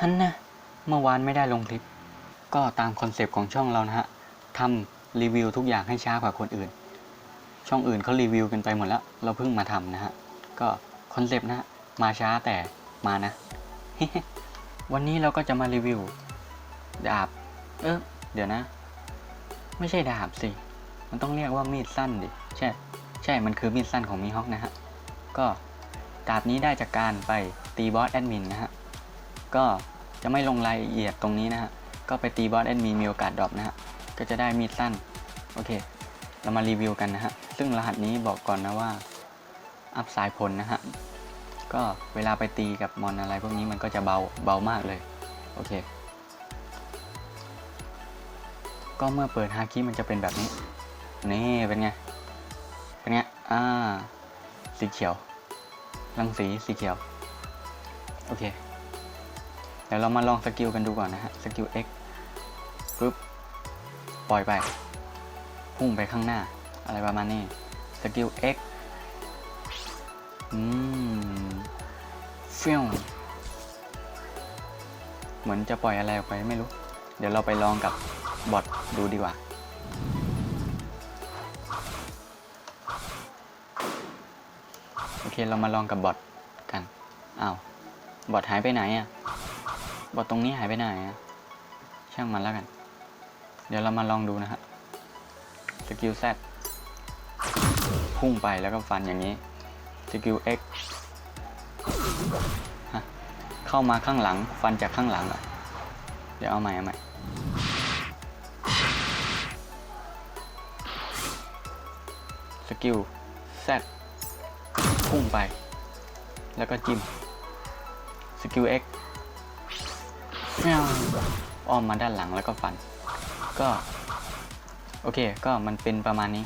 ฮันนะเมื่อวานไม่ได้ลงคลิป ก็ตามคอนเซปต์ของช่องเรานะฮะทำรีวิวทุกอย่างให้ช้ากว่าคนอื่น ช่องอื่นเขารีวิวกันไปหมดแล้ว เราเพิ่งมาทำนะฮะ ก็คอนเซปต์นะ มาช้าแต่มานะ วันนี้เราก็จะมารีวิว ดาบ เออเดี๋ยวนะ ไม่ใช่ดาบสิ มันต้องเรียกว่ามีดสั้นดิ ใช่ ใช่ มันคือมีดสั้นของมีฮอกนะฮะ ก็ดาบนี้ได้จากการไปตีบอสแอดมินนะฮะ ก็จะไม่ลงรายละเอียดตรงนี้นะฮะ ก็ไปตีบอสแอดมินมีโอกาสดรอปนะฮะ ก็จะได้มีดสั้น โอเค เรามารีวิวกันนะฮะ ซึ่งรหัสนี้บอกก่อนนะว่า อัพสายผลนะฮะ ก็เวลาไปตีกับมอนอะไรพวกนี้มันก็จะเบาเบามากเลย โอเค ก็เมื่อเปิดฮาคิมันจะเป็นแบบนี้ นี่เป็นไง เป็นไง อ่า สีเขียว รังสีสีเขียว โอเค ดี๋ยวเรามาลองสกิลกันดูก่อนนะฮะ สกิล X ปึ๊บ ปล่อยไป พุ่งไปข้างหน้า อะไรประมาณนี้ สกิล X อืมเฟี้ยวเหมือนจะปล่อยอะไรออกไปไม่รู้ เดี๋ยวเราไปลองกับบอทดูดีกว่า โอเค เรามาลองกับบอทกัน อ้าว บอทหายไปไหนอะ บอทตรงนี้หายไปไหนอะช่างมันแล้วกัน เดี๋ยวเรามาลองดูนะฮะสกิล Z พุ่งไปแล้วก็ฟันอย่างนี้สกิล X ฮะเข้ามาข้างหลัง ฟันจากข้างหลังอะ เดี๋ยวเอาใหม่เอาใหม่สกิล Z พุ่งไป แล้วก็จิ้มสกิล X แมวอ้อมมาด้านหลังแล้วก็ฟัน ก็ โอเค ก็มันเป็นประมาณนี้